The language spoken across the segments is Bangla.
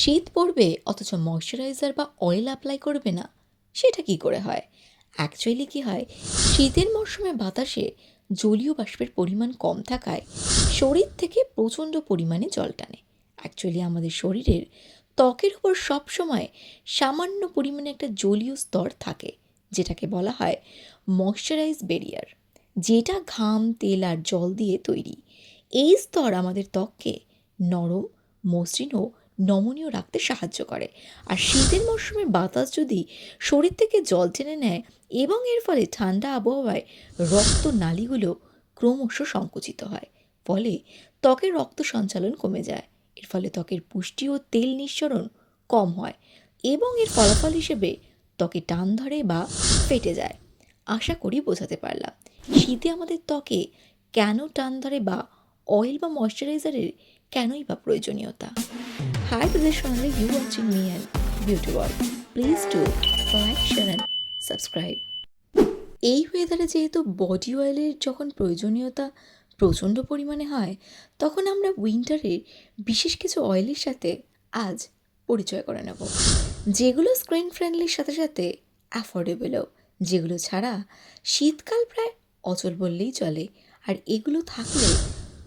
শীত পড়বে, অথচ ময়শ্চারাইজার বা অয়েল অ্যাপ্লাই করবে না, সেটা কি করে হয়? অ্যাকচুয়ালি কি হয়? শীতের মরশুমে বাতাসে জলীয় বাষ্পের পরিমাণ কম থাকায় শরীর থেকে প্রচণ্ড পরিমাণে জল টানে। অ্যাকচুয়ালি আমাদের শরীরের ত্বকের উপর সবসময় সামান্য পরিমাণে একটা জলীয় স্তর থাকে, যেটাকে বলা হয় ময়শ্চারাইজ বেরিয়ার যেটা ঘাম, তেল আর জল দিয়ে তৈরি। এই স্তর আমাদের ত্বককে নরম, মসৃণ ও নমনীয় রাখতে সাহায্য করে। আর শীতের মরশুমে বাতাস যদি শরীর থেকে জল টেনে নেয় এবং এর ফলে ঠান্ডা আবহাওয়ায় রক্ত নালীগুলো ক্রমশ সংকুচিত হয়, ফলে ত্বকের রক্ত সঞ্চালন কমে যায়। এর ফলে ত্বকের পুষ্টি ও তেল নিঃসরণ কম হয় এবং এর ফলাফল হিসেবে ত্বকে টান ধরে বা ফেটে যায়। আশা করি বোঝাতে পারলাম। শীতে আমাদের ত্বকে কেন টান ধরে বা অয়েল বা ময়শ্চারাইজারের কেনই বা প্রয়োজনীয়তা? Hi, this is Shonali. You watching me and Beauty World. Please do like, share and subscribe. এই ওয়েদারে যেহেতু বডি অয়েলের যখন প্রয়োজনীয়তা প্রচণ্ড পরিমাণে হয় তখন আমরা উইন্টারের বিশেষ কিছু অয়েলের সাথে আজ পরিচয় করে নেব যেগুলো স্ক্রিন ফ্রেন্ডলির সাথে সাথে অ্যাফোর্ডেবলও যেগুলো ছাড়া শীতকাল প্রায় অচল বললেই চলে আর এগুলো থাকলে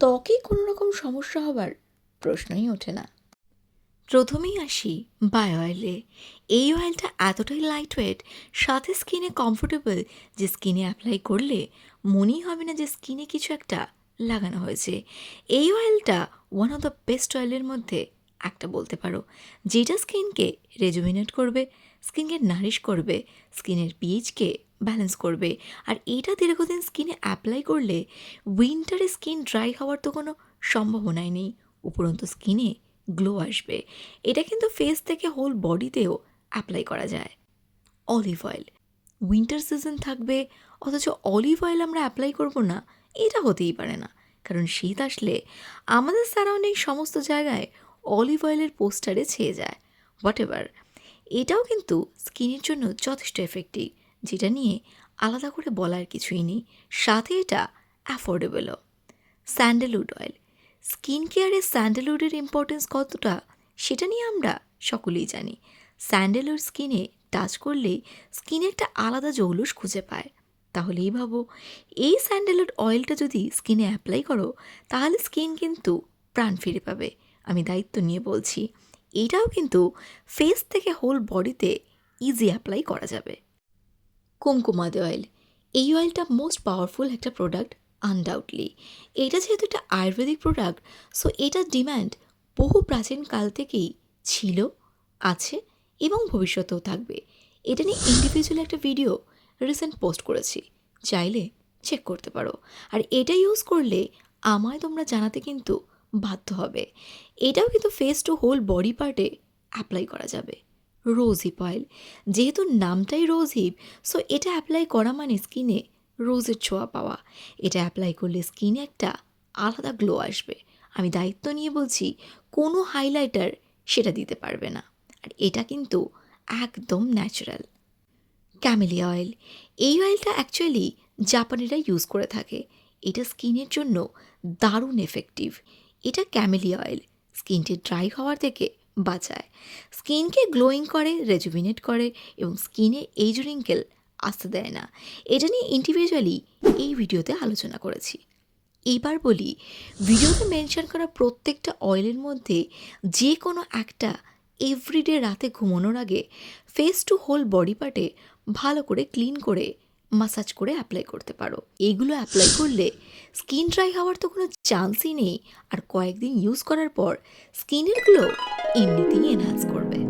ত্বকে কোনো রকম সমস্যা হবার প্রশ্নই ওঠে না প্রথমেই আসি বায়ো অয়েলে। এই অয়েলটা এতটাই লাইট ওয়েট সাথে স্কিনে কমফোর্টেবল যে স্কিনে অ্যাপ্লাই করলে মনেই হবে না যে স্কিনে কিছু একটা লাগানো হয়েছে। এই অয়েলটা ওয়ান অফ দ্য বেস্ট অয়েলের মধ্যে একটা বলতে পারো, যেটা স্কিনকে রেজুমিনেট করবে স্কিনকে নারিশ করবে স্কিনের পিএইচকে ব্যালেন্স করবে। আর এটা দীর্ঘদিন স্কিনে অ্যাপ্লাই করলে উইন্টারে স্কিন ড্রাই হওয়ার তো কোনো সম্ভাবনাই নেই। উপরন্তু স্কিনে গ্লো আসবে। এটা কিন্তু ফেস থেকে হোল বডিতেও অ্যাপ্লাই করা যায়। অলিভ অয়েল উইন্টার সিজন থাকবে, অথচ অলিভ অয়েল আমরা অ্যাপ্লাই করব না, এটা হতেই পারে না। কারণ শীত আসলে আমাদের সারাউন্ডিং সমস্ত জায়গায় অলিভ অয়েলের পোস্টারে ছেয়ে যায়। হোয়াট এভার এটাও কিন্তু স্কিনের জন্য যথেষ্ট এফেক্টিভ যেটা নিয়ে আলাদা করে বলার কিছুই নেই। সাথে এটা অ্যাফোর্ডেবলও স্যান্ডেলউড অয়েল স্কিন কেয়ারে স্যান্ডেলউডের ইম্পর্টেন্স কতটা, সেটা নিয়ে আমরা সকলেই জানি। স্যান্ডেলউড স্কিনে টাচ করলেই স্কিনে একটা আলাদা জৌলুস খুঁজে পায়। তাহলেই ভাবো, এই স্যান্ডেলউড অয়েলটা যদি স্কিনে অ্যাপ্লাই করো, তাহলে স্কিন কিন্তু প্রাণ ফিরে পাবে। আমি দায়িত্ব নিয়ে বলছি, এটাও কিন্তু ফেস থেকে হোল বডিতে ইজি অ্যাপ্লাই করা যাবে। কুমকুমাদি অয়েল এই অয়েলটা মোস্ট পাওয়ারফুল একটা প্রোডাক্ট আনডাউটলি এটা যেহেতু একটা আয়ুর্বেদিক প্রোডাক্ট সো এটার ডিম্যান্ড বহু প্রাচীন কাল থেকেই ছিল, আছে এবং ভবিষ্যতেও থাকবে। এটা নিয়ে ইন্ডিভিজুয়াল একটা ভিডিও রিসেন্ট পোস্ট করেছি, চাইলে চেক করতে পারো। আর এটা ইউজ করলে আমায় তোমরা জানাতে কিন্তু বাধ্য হবে। এটাও কিন্তু ফেস টু হোল বডি পার্টে অ্যাপ্লাই করা যাবে। রোজ হিপ অয়েল যেহেতু নামটাই রোজ হিপ সো এটা অ্যাপ্লাই করা মানে স্কিনে রোজের ছোঁয়া পাওয়া। এটা অ্যাপ্লাই করলে স্কিনে একটা আলাদা গ্লো আসবে। আমি দায়িত্ব নিয়ে বলছি, কোনো হাইলাইটার সেটা দিতে পারবে না। আর এটা কিন্তু একদম ন্যাচারাল ক্যামেলিয়া অয়েল এই অয়েলটা অ্যাকচুয়ালি জাপানিরা ইউজ করে থাকে। এটা স্কিনের জন্য দারুণ এফেক্টিভ এটা ক্যামেলিয়া অয়েল স্কিনটি ড্রাই হওয়ার থেকে বাঁচায়। স্কিনকে গ্লোয়িং করে রেজুমিনেট করে এবং স্কিনে এজ রিঙ্কেল আসতে দেয় না। এটা নিয়ে ইন্ডিভিজুয়ালি এই ভিডিওতে আলোচনা করেছি। এবার বলি, ভিডিওতে মেনশন করা প্রত্যেকটা অয়েলের মধ্যে যে কোনো একটা এভরিডে রাতে ঘুমানোর আগে ফেস টু হোল বডি পার্টে ভালো করে ক্লিন করে মাসাজ করে অ্যাপ্লাই করতে পারো। এগুলো অ্যাপ্লাই করলে স্কিন ড্রাই হওয়ার তো কোনো চান্সই নেই। আর কয়েকদিন ইউজ করার পর স্কিনের গ্লো এমনিতেই এনহ্যান্স করবে।